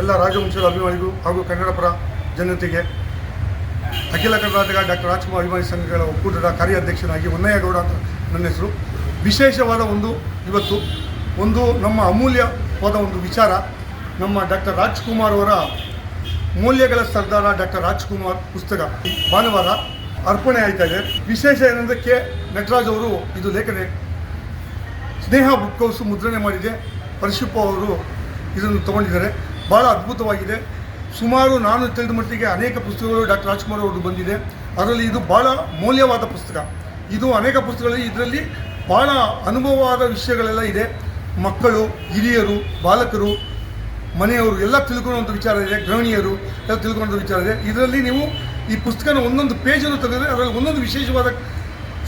ಎಲ್ಲ ರಾಜವಂಶದ ಅಭಿಮಾನಿಗಳು ಹಾಗೂ ಕನ್ನಡಪರ ಜನತೆಗೆ ಅಖಿಲ ಕರ್ನಾಟಕ ಡಾಕ್ಟರ್ ರಾಜ್ಕುಮಾರ್ ಅಭಿಮಾನಿ ಸಂಘಗಳ ಒಕ್ಕೂಟದ ಕಾರ್ಯಾಧ್ಯಕ್ಷನಾಗಿ ಹೊನ್ನಯ್ಯಗೌಡ ಅಂತ ನನ್ನ ಹೆಸರು. ವಿಶೇಷವಾದ ಒಂದು ಇವತ್ತು ಒಂದು ನಮ್ಮ ಅಮೂಲ್ಯವಾದ ಒಂದು ವಿಚಾರ. ನಮ್ಮ ಡಾಕ್ಟರ್ ರಾಜ್ಕುಮಾರ್ ಅವರ ಮೌಲ್ಯಗಳ ಸರ್ದಾರ ಡಾಕ್ಟರ್ ರಾಜ್ಕುಮಾರ್ ಪುಸ್ತಕ. ಭಾನುವಾರ ಅರ್ಪಣೆ ಆಯ್ತಾ ಇದೆ. ವಿಶೇಷ ಏನಂದರೆ ಕೆ. ನಟರಾಜ್ ಅವರು ಇದು ಲೇಖನೆ ಸ್ನೇಹ ಬುಕ್ ಹೌಸ್ ಮುದ್ರಣೆ ಮಾಡಿದೆ. ಪರಶುಪ್ಪ ಅವರು ಇದನ್ನು ತಗೊಂಡಿದ್ದಾರೆ. ಭಾಳ ಅದ್ಭುತವಾಗಿದೆ. ಸುಮಾರು ನಾನು ತಿಳಿದ ಮಟ್ಟಿಗೆ ಅನೇಕ ಪುಸ್ತಕಗಳು ಡಾಕ್ಟರ್ ರಾಜ್ಕುಮಾರ್ ಅವರು ಬಂದಿದೆ. ಅದರಲ್ಲಿ ಇದು ಭಾಳ ಮೌಲ್ಯವಾದ ಪುಸ್ತಕ. ಇದು ಅನೇಕ ಪುಸ್ತಕಗಳಲ್ಲಿ ಇದರಲ್ಲಿ ಭಾಳ ಅನುಭವವಾದ ವಿಷಯಗಳೆಲ್ಲ ಇದೆ. ಮಕ್ಕಳು, ಹಿರಿಯರು, ಬಾಲಕರು, ಮನೆಯವರು ಎಲ್ಲ ತಿಳ್ಕೊಳ್ಳುವಂಥ ವಿಚಾರ ಇದೆ. ಗೃಹಿಣಿಯರು ಎಲ್ಲ ತಿಳ್ಕೊಳ್ಳುವಂಥ ವಿಚಾರ ಇದೆ. ಇದರಲ್ಲಿ ನೀವು ಈ ಪುಸ್ತಕನ ಒಂದೊಂದು ಪೇಜನ್ನು ತೆಗೆದ್ರೆ ಅದರಲ್ಲಿ ಒಂದೊಂದು ವಿಶೇಷವಾದ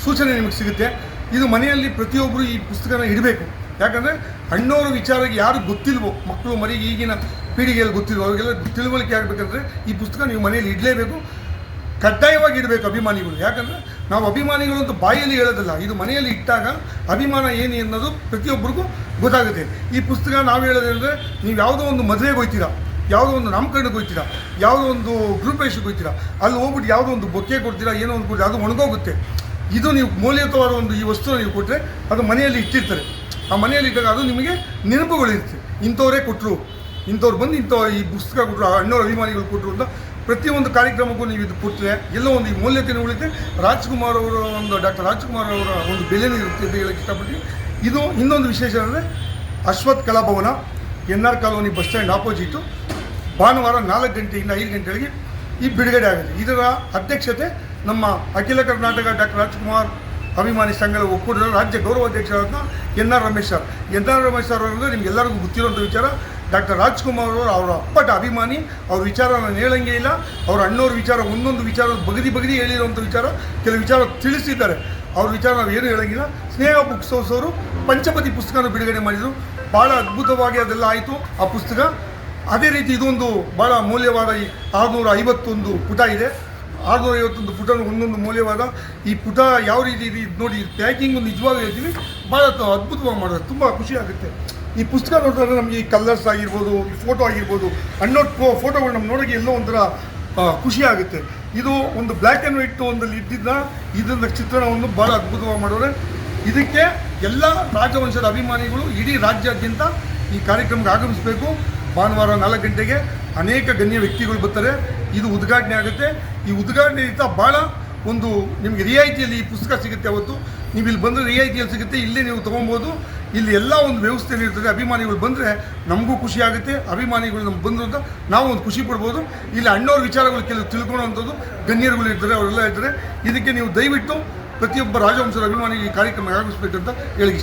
ಸೂಚನೆ ನಿಮಗೆ ಸಿಗುತ್ತೆ. ಇದು ಮನೆಯಲ್ಲಿ ಪ್ರತಿಯೊಬ್ಬರು ಈ ಪುಸ್ತಕನ ಇಡಬೇಕು. ಯಾಕಂದರೆ ಅಣ್ಣವರ ವಿಚಾರಕ್ಕೆ ಯಾರು ಗೊತ್ತಿಲ್ವೋ, ಮಕ್ಕಳು ಮರಿಗೆ ಈಗಿನ ಪೀಳಿಗೆಯಲ್ಲಿ ಗೊತ್ತಿಲ್ವೋ, ಅವರಿಗೆಲ್ಲ ತಿಳುವಳಿಕೆ ಆಗಬೇಕಂದ್ರೆ ಈ ಪುಸ್ತಕ ನೀವು ಮನೆಯಲ್ಲಿ ಇಡಲೇಬೇಕು. ಕಡ್ಡಾಯವಾಗಿ ಇಡಬೇಕು ಅಭಿಮಾನಿಗಳು. ಯಾಕಂದರೆ ನಾವು ಅಭಿಮಾನಿಗಳು ಅಂತ ಬಾಯಲ್ಲಿ ಹೇಳೋದಲ್ಲ, ಇದು ಮನೆಯಲ್ಲಿ ಇಟ್ಟಾಗ ಅಭಿಮಾನ ಏನು ಅನ್ನೋದು ಪ್ರತಿಯೊಬ್ಬರಿಗೂ ಗೊತ್ತಾಗುತ್ತೆ. ಈ ಪುಸ್ತಕ ನಾವು ಹೇಳೋದಂದರೆ ನೀವು ಯಾವುದೋ ಒಂದು ಮದುವೆಗೆ ಹೋಗ್ತೀರಾ, ಯಾವುದೋ ಒಂದು ನಾಮಕರಣಕ್ಕೆ ಹೋಗ್ತೀರಾ, ಯಾವುದೋ ಒಂದು ಗ್ರೂಪ್ ರೇಷಕ್ಕೆ ಹೋಗ್ತೀರಾ, ಅಲ್ಲಿ ಹೋಗ್ಬಿಟ್ಟು ಯಾವುದೋ ಒಂದು ಬೊಕ್ಕೆ ಕೊಡ್ತೀರಾ, ಏನೋ ಒಂದು ಕೊಡ್ತೀರಾ, ಅದು ಒಣಗೋಗುತ್ತೆ. ಇದು ನೀವು ಮೌಲ್ಯಯುತವಾದ ಒಂದು ಈ ವಸ್ತುನ ನೀವು ಕೊಟ್ಟರೆ ಅದು ಮನೆಯಲ್ಲಿ ಇಟ್ಟಿರ್ತಾರೆ. ಆ ಮನೆಯಲ್ಲಿ ಇದ್ದಾಗ ಅದು ನಿಮಗೆ ನೆನಪುಗಳಿರುತ್ತೆ. ಇಂಥವರೇ ಕೊಟ್ಟರು ಇಂಥವ್ರು ಬಂದು ಇಂಥ ಈ ಪುಸ್ತಕ ಕೊಟ್ಟರು ಅಣ್ಣವ್ರ ಅಭಿಮಾನಿಗಳು ಕೊಟ್ಟರು ಅಂತ ಪ್ರತಿಯೊಂದು ಕಾರ್ಯಕ್ರಮಕ್ಕೂ ನೀವು ಇದು ಕೊಟ್ಟರೆ ಎಲ್ಲ ಒಂದು ಈ ಮೌಲ್ಯತೆಯನ್ನು ಉಳಿತೆ ರಾಜ್ಕುಮಾರ್ ಅವರ ಒಂದು ಡಾಕ್ಟರ್ ರಾಜ್ಕುಮಾರ್ ಅವರ ಒಂದು ಬೆಲೆನೂ ಇರುತ್ತೆ ಅಂತ ಹೇಳಕ್ಕೆ ಇಷ್ಟಪಟ್ಟು ಇದು ಇನ್ನೊಂದು ವಿಶೇಷ ಅಂದರೆ Ashwath Kalabhavana N R colony bus stand opposite. ಭಾನುವಾರ ನಾಲ್ಕು ಗಂಟೆಯಿಂದ ಐದು ಗಂಟೆಗೆ ಈ ಬಿಡುಗಡೆ ಆಗುತ್ತೆ. ಇದರ ಅಧ್ಯಕ್ಷತೆ ನಮ್ಮ ಅಖಿಲ ಕರ್ನಾಟಕ ಡಾಕ್ಟರ್ ರಾಜ್ಕುಮಾರ್ ಅಭಿಮಾನಿ ಸಂಘದ ಒಕ್ಕೂಟದ ರಾಜ್ಯ ಗೌರವಾಧ್ಯಕ್ಷರಾದ N R Ramesh sir. N R Ramesh sir ಅಂದರೆ ನಿಮ್ಗೆಲ್ಲರಿಗೂ ಗೊತ್ತಿರೋಂಥ ವಿಚಾರ. ಡಾಕ್ಟರ್ ರಾಜ್ಕುಮಾರ್ ಅವರು ಅವರ ಅಪ್ಪಟ ಅಭಿಮಾನಿ. ಅವ್ರ ವಿಚಾರ ನಾನು ಹೇಳಂಗೆ ಇಲ್ಲ. ಅವ್ರ ಅಣ್ಣವ್ರ ವಿಚಾರ ಒಂದೊಂದು ವಿಚಾರ ಬಗದಿ ಬಗದಿ ಹೇಳಿರುವಂಥ ವಿಚಾರ ಕೆಲವು ವಿಚಾರ ತಿಳಿಸಿದ್ದಾರೆ. ಅವ್ರ ವಿಚಾರ ನಾವು ಏನು ಹೇಳಂಗಿಲ್ಲ. ಸ್ನೇಹ ಬುಕ್ಸ್ ಹೌಸ್ ಅವರು ಪಂಚಪತಿ ಪುಸ್ತಕನ ಬಿಡುಗಡೆ ಮಾಡಿದರು. ಭಾಳ ಅದ್ಭುತವಾಗಿ ಅದೆಲ್ಲ ಆಯಿತು ಆ ಪುಸ್ತಕ. ಅದೇ ರೀತಿ ಇದೊಂದು ಭಾಳ ಮೌಲ್ಯವಾದ ಆರುನೂರ ಐವತ್ತೊಂದು ಪುಟ ಇದೆ. ಆರುನೂರ ಐವತ್ತೊಂದು ಪುಟ ಒಂದೊಂದು ಮೌಲ್ಯವಾದ ಈ ಪುಟ ಯಾವ ರೀತಿ ಇದೆ ಇದು ನೋಡಿ ಪ್ಯಾಕಿಂಗ್ ನಿಜವಾಗಿ ಹೇಳ್ತೀನಿ. ಭಾಳ ಅದ್ಭುತವಾಗಿ ಮಾಡೋದು. ತುಂಬ ಖುಷಿ ಆಗುತ್ತೆ. ಈ ಪುಸ್ತಕ ನೋಡಿದ್ರೆ ನಮಗೆ ಈ ಕಲರ್ಸ್ ಆಗಿರ್ಬೋದು, ಈ ಫೋಟೋ ಆಗಿರ್ಬೋದು ಅನ್ನೋಟ್ ಫೋಟೋಗಳು ನಮ್ಮ ನೋಡೋಕೆ ಎಲ್ಲೋ ಒಂಥರ ಖುಷಿ ಆಗುತ್ತೆ. ಇದು ಒಂದು ಬ್ಲ್ಯಾಕ್ ಆ್ಯಂಡ್ ವೈಟ್ ಒಂದು ಇದ್ದಿದ್ದ ಇದನ್ನ ಚಿತ್ರಣವನ್ನು ಭಾಳ ಅದ್ಭುತವಾಗಿ ಮಾಡೋರೆ. ಇದಕ್ಕೆ ಎಲ್ಲ ರಾಜವಂಶದ ಅಭಿಮಾನಿಗಳು ಇಡೀ ರಾಜ್ಯಾದ್ಯಂತ ಈ ಕಾರ್ಯಕ್ರಮಕ್ಕೆ ಆಗಮಿಸಬೇಕು. ಭಾನುವಾರ ನಾಲ್ಕು ಗಂಟೆಗೆ ಅನೇಕ ಗಣ್ಯ ವ್ಯಕ್ತಿಗಳು ಬರ್ತಾರೆ. ಇದು ಉದ್ಘಾಟನೆ ಆಗುತ್ತೆ. ಈ ಉದ್ಘಾಟನೆಯಿಂದ ಭಾಳ ಒಂದು ನಿಮಗೆ ರಿಯಾಯಿತಿಯಲ್ಲಿ ಈ ಪುಸ್ತಕ ಸಿಗುತ್ತೆ ಅವತ್ತು. ನೀವು ಇಲ್ಲಿ ಬಂದರೆ ರಿಯಾಯಿತಿಯಲ್ಲಿ ಸಿಗುತ್ತೆ. ಇಲ್ಲೇ ನೀವು ತೊಗೊಬೋದು. ಇಲ್ಲಿ ಎಲ್ಲ ಒಂದು ವ್ಯವಸ್ಥೆ ಇರ್ತದೆ. ಅಭಿಮಾನಿಗಳು ಬಂದರೆ ನಮಗೂ ಖುಷಿ ಆಗುತ್ತೆ. ಅಭಿಮಾನಿಗಳು ನಮ್ಗೆ ಬಂದರು ಅಂತ ನಾವು ಒಂದು ಖುಷಿ ಪಡ್ಬೋದು. ಇಲ್ಲಿ ಅಣ್ಣವ್ರ ವಿಚಾರಗಳು ಕೆಲವು ತಿಳ್ಕೊಳ್ಳೋವಂಥದ್ದು ಗಣ್ಯರುಗಳು ಇರ್ತಾರೆ, ಅವರೆಲ್ಲ ಇರ್ತಾರೆ. ಇದಕ್ಕೆ ನೀವು ದಯವಿಟ್ಟು ಪ್ರತಿಯೊಬ್ಬ ರಾಜವಂಶದ ಅಭಿಮಾನಿಗೆ ಈ ಕಾರ್ಯಕ್ರಮ ಆಗಮಿಸಬೇಕಂತ ಹೇಳಿ